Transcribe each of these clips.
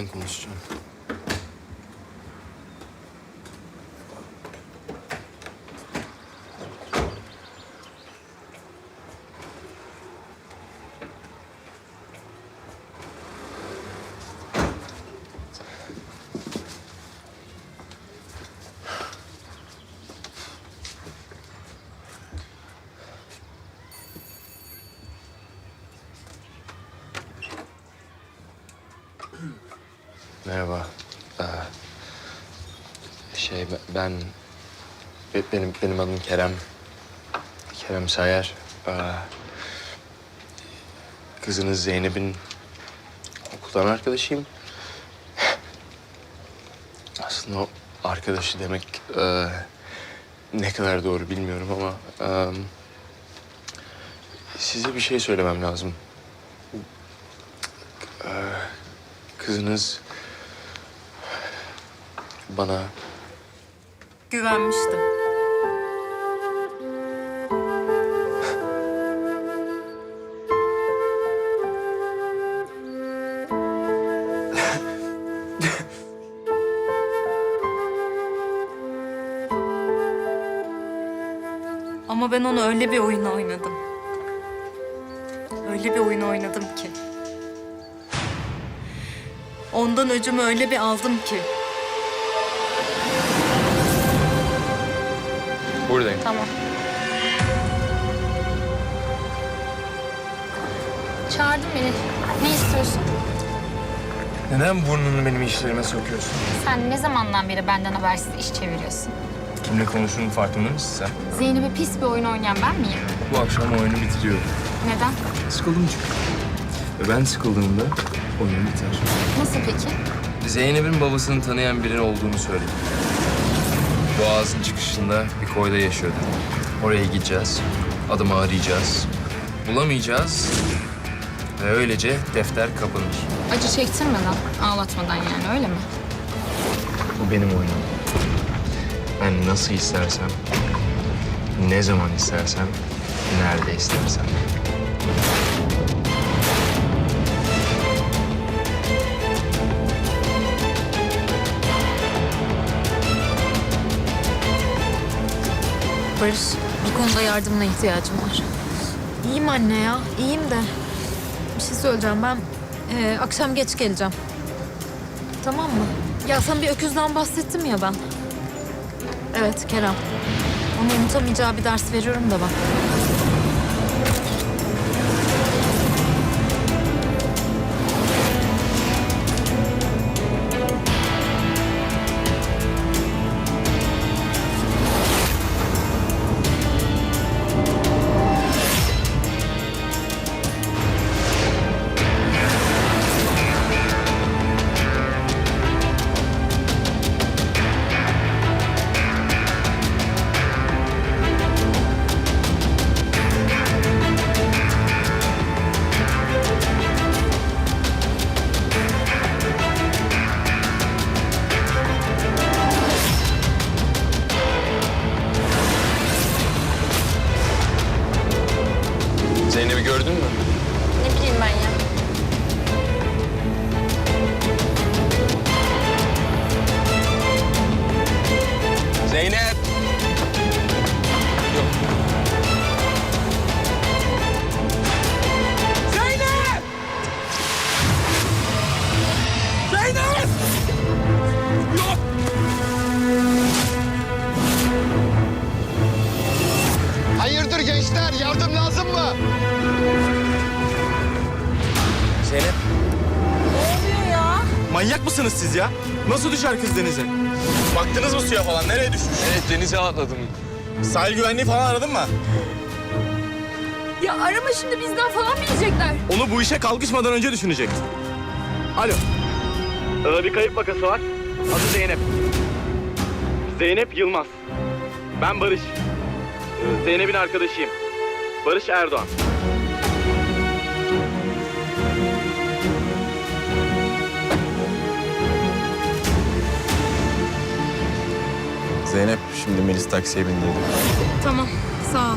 Ben konuşacağım. Merhaba. Ee, şey be- ben be- benim benim adım Kerem. Kerem Sayar. Ee, kızınız Zeynep'in okuldan arkadaşıyım. Aslında o arkadaşı demek e, ne kadar doğru bilmiyorum ama e, size bir şey söylemem lazım. Ee, kızınız bana Güvenmiştim. Ama ben onu öyle bir oyun oynadım. Öyle bir oyun oynadım ki. Ondan öcümü öyle bir aldım ki. Buradayım. Tamam. Çağırdın beni. Ne istiyorsun? Neden burnunu benim işlerime sokuyorsun? Sen ne zamandan beri benden habersiz iş çeviriyorsun? Kimle konuştuğunun farkında mısın sen? Zeynep'e pis bir oyun oynayan ben miyim? Bu akşam oyunu bitiriyorum. Neden? Sıkıldım çünkü. Ve ben sıkıldığımda oyun biter. Nasıl peki? Zeynep'in babasını tanıyan biri olduğunu söyledi. Boğaz'ın çıkışında bir koyda yaşıyordu. Oraya gideceğiz. Adımı arayacağız. Bulamayacağız. Ve öylece defter kapanır. Acı çektirmeden, ağlatmadan yani öyle mi? Bu benim oyunum. Ben nasıl istersem, ne zaman istersem, nerede istersem. Barış, bir konuda yardımına ihtiyacım var. İyiyim anne ya, iyiyim de. Bir şey söyleyeceğim, ben e, akşam geç geleceğim. Tamam mı? Ya sana bir öküzden bahsettim ya ben. Evet, Kerem. Onu unutamayacağı bir ders veriyorum da bak. Gençler? Yardım lazım mı? Zeynep! Manyak mısınız siz ya? Nasıl düşer kız denize? Baktınız mı suya falan? Nereye düşmüş? Evet denize atladım. Sahil güvenliği falan aradın mı? Ya arama şimdi bizden falan mı yiyecekler? Onu bu işe kalkışmadan önce düşünecektin. Alo. Ee, bir kayıp vakası var. Adı Zeynep. Zeynep Yılmaz. Ben Barış. Zeynep'in arkadaşıyım. Barış Erdoğan. Zeynep şimdi Melis taksiye bindiydi. Tamam, sağ ol.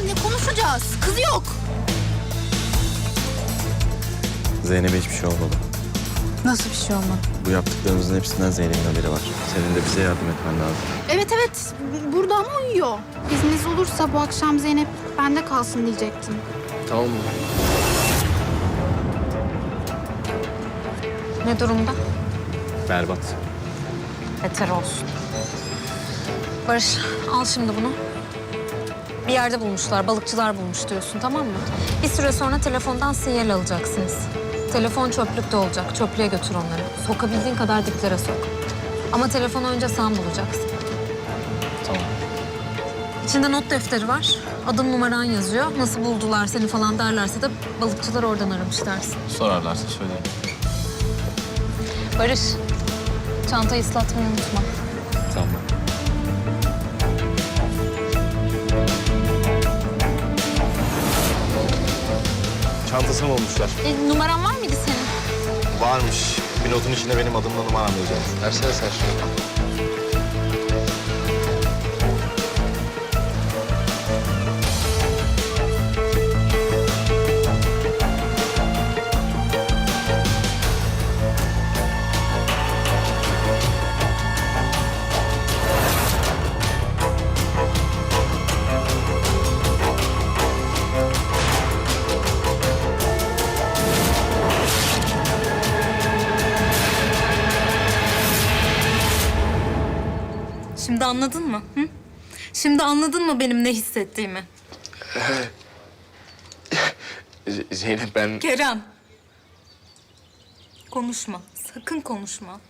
Anne konuşacağız. Kız yok. Zeynep'e hiçbir şey olmadı. Nasıl bir şey olmadı? Bu yaptıklarımızın hepsinden Zeynep'in haberi var. Senin de bize yardım etmen lazım. Evet evet. Burada ama uyuyor. İzniniz olursa bu akşam Zeynep bende kalsın diyecektim. Tamam mı? Ne durumda? Berbat. Beter olsun. Barış al şimdi bunu. Bir yerde bulmuşlar, balıkçılar bulmuş diyorsun tamam mı? Bir süre sonra telefondan sinyal alacaksınız. Telefon çöplükte olacak, çöplüğe götür onları. Sokabildiğin kadar diplere sok. Ama telefonu önce sen bulacaksın. Tamam. İçinde not defteri var. Adın numaran yazıyor. Nasıl buldular seni falan derlerse de balıkçılar oradan aramış dersin. Sorarlarsa söylerim. Barış, çantayı ıslatmayı unutma. Tamam. Çantasını bulmuşlar. E, numaran var mıydı senin? Varmış. Bir notun içinde benim adımla numaram yazıyor. Versene sen şunu. Şimdi anladın mı? Hı? Şimdi anladın mı benim ne hissettiğimi? Z- Zeynep ben... Kerem. Konuşma. Sakın konuşma.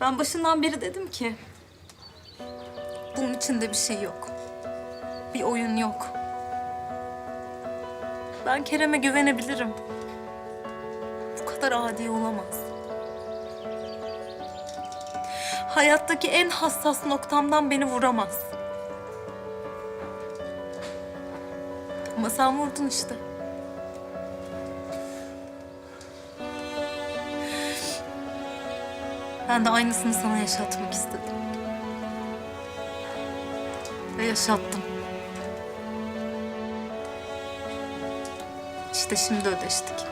Ben başından beri dedim ki... Bunun içinde bir şey yok. Bir oyun yok. Ben Kerem'e güvenebilirim. Bu kadar adi olamaz. Hayattaki en hassas noktamdan beni vuramaz. Ama sen vurdun işte. Ben de aynısını sana yaşatmak istedim. Ve yaşattım. İşte şimdi ödeştik.